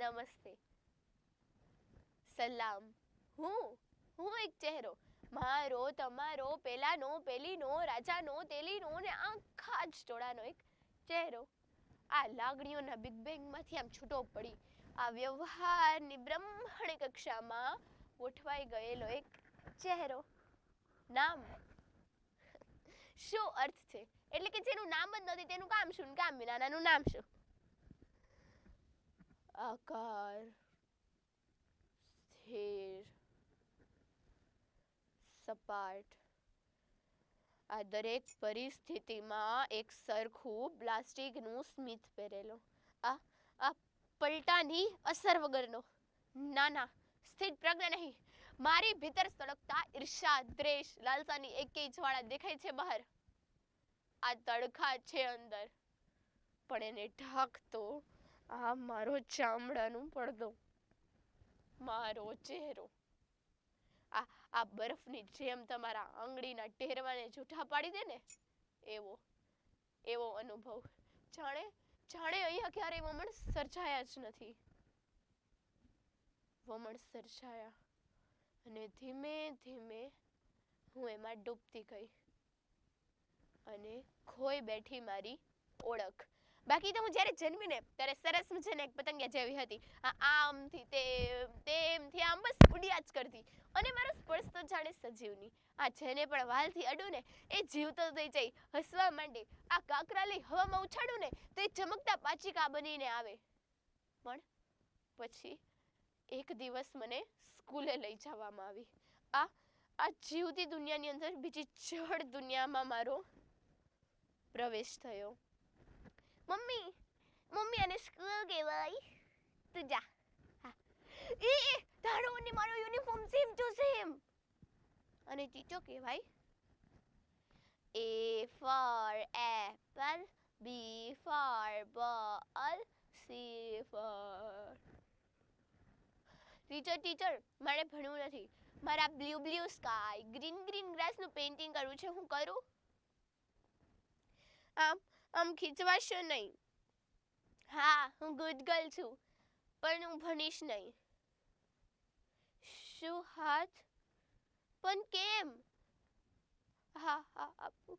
નમસ્તે. સલામ. હું હું એક ચહેરો. મારો, તમારો, પેલાનો, પેલીનો, રાજાનો, તેલીનો ને આખા જ ટોળાનો એક ચહેરો. આ લાગણીઓના બિગ બેંગમાંથી આમ છૂટો પડી. આ વ્યવહારની બ્રહ્મણ કક્ષામાં ગોઠવાઈ ગયેલો એક ચહેરો. નામ. શું અર્થ છે? એટલે કે જેનું નામ જ નથી તેનું કામ શું? કામ વિનાનાનું નામ શું? આકાર સ્થિર સપાટ આ દરેક પરિસ્થિતિમાં એક સરખું પ્લાસ્ટિકનું સ્મિત પહેરેલો. આ આ પલટાની અસર વગરનો. ના ના, સ્થિત પ્રજ્ઞ નહીં. મારી ભીતર સળગતા ઈર્ષા દ્વેષ, લાલસાની એકેય જ્વાળા દેખાય છે બહાર. આ તડખા છે અંદર. પણ એને ઢાંકતો આ મારો ચામડાનું પડદો. મારો ચહેરો. આ આ બરફની જેમ તમારા આંગળીના ટેરવાને જૂઠા પાડી દે ને, એવો એવો અનુભવ. જાણે જાણે અહીંયા ક્યારેય વમણ સર્જાયા જ નથી. વમણ સર્જાયા અને ધીમે ધીમે હું એમાં ડૂબતી ગઈ. અને ખોઈ બેઠી મારી ઓળખ. બાકી તો હું જ્યારે જન્મીને, ત્યારે સરસ ને એક પતંગિયા જેવી હતી. તેમ તેમથી આમ બસ ઉડ્યા જ કરતી. અને મારો સ્પર્શ તો જાણે સજીવની. આ જેને પણ વાલથી અડું ને, એ જીવતો થઈ જાય હસવા માંડે. આ કાકરા લઈ હવામાં ઉછાળું ને, તો એ ચમકતા પાચિકા બનીને આવે. પણ પછી એક દિવસ મને સ્કૂલે લઈ જવામાં આવી. આ આ જીવતી દુનિયાની અંદર બીજી જળ દુનિયામાં મારો પ્રવેશ થયો. મમ્મી મમ્મી અને સ્કૂલ કહેવાય તું જા એ તારો અને મારો યુનિફોર્મ સેમ ટુ સેમ અને ટીચર કહેવાય A for apple B for ball C for teacher teacher મારે ભણવું નથી. મારા blue blue sky green green ગ્રાસનું painting કરવું છે. હું કરું? આમ આમ ખીચવાશો નહીં. હા, હું ગુડ ગર્લ છું, પણ હું ભણીશ નહીં. શું હાથ? પણ કેમ? હા હા, આપું.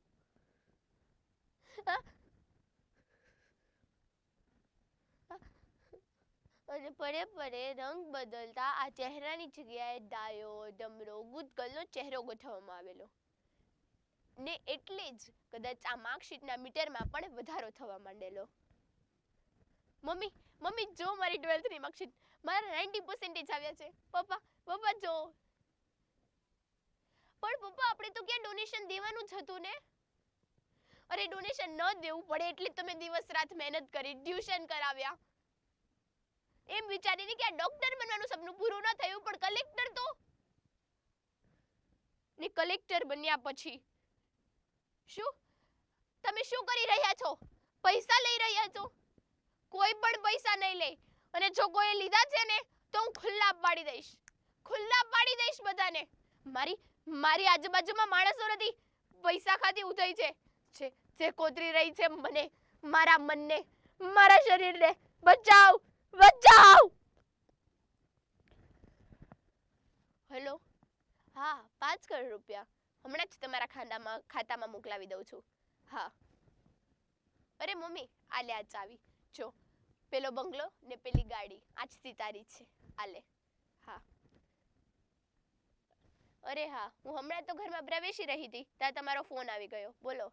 અને પરે પરે રંગ બદલતા આ ચહેરાની જગ્યાએ ડાયો, ડમરો, ગુદગલનો ચહેરો ગોઠવવામાં આવેલો. ને એટલે જ કદાચ આ માર્કશીટના મીટરમાં પણ વધારો થવા માંડેલો. મમ્મી મમ્મી, જો મારી ટ્વેલ્થની માર્કશીટ, મારા નાઇન્ટી પર્સન્ટેજ આવ્યા છે. પપ્પા પપ્પા, જો. પણ પપ્પા, આપણે તો ક્યાં ડોનેશન દેવાનું જ હતું ને? અરે, ડોનેશન ન દેવું પડે એટલે તમે દિવસ રાત મહેનત કરી, ટ્યુશન કરાવ્યા. એમ વિચારીને કે આ ડોક્ટર બનવાનું સપનું પૂરું ન થયું, પણ કલેક્ટર તો? ને કલેક્ટર બન્યા પછી શું? તમે શું કરી રહ્યા છો? પૈસા લઈ રહ્યા છો? કોઈ પણ પૈસા નહીં લે. અને જો કોઈ લીધા છે ને, તો હું ખુલ્લા પાડી દઈશ. ખુલ્લા પાડી દઈશ બધાને. મારી મારી આજુબાજુમાં માણસો નથી. પૈસા ખાતી ઉતરી છે. જે જે કોતરી રહી છે મને, મારા મનને, મારા શરીરને, બચાવ બચાવ! હેલો? હા, પાંચ કરોડ રૂપિયા. હમણાં જ તમારા ખાનામાં ખાતામાં મોકલાવી દઉં છું. હા. અરે મમ્મી આ લે આ ચાવી. જો, પેલો બંગલો ને પેલી ગાડી. આજથી તારી છે. આ હા. અરે હા, હું હમણાં તો ઘરમાં પ્રવેશી રહી હતી, ત્યાં તમારો ફોન આવી ગયો. બોલો.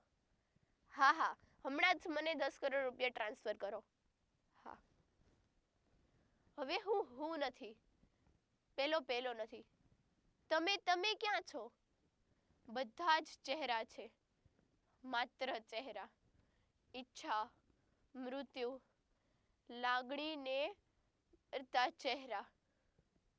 હા હા. હમણાં જ મને દસ કરોડ રૂપિયા ટ્રાન્સફર કરો. હા. હવે હું હું નથી. પેલો પેલો નથી. તમે તમે ક્યાં છો? બધા જ ચહેરા છે. માત્ર ચહેરા. ઈચ્છા મૃત્યુ લાગણીને ચહેરા.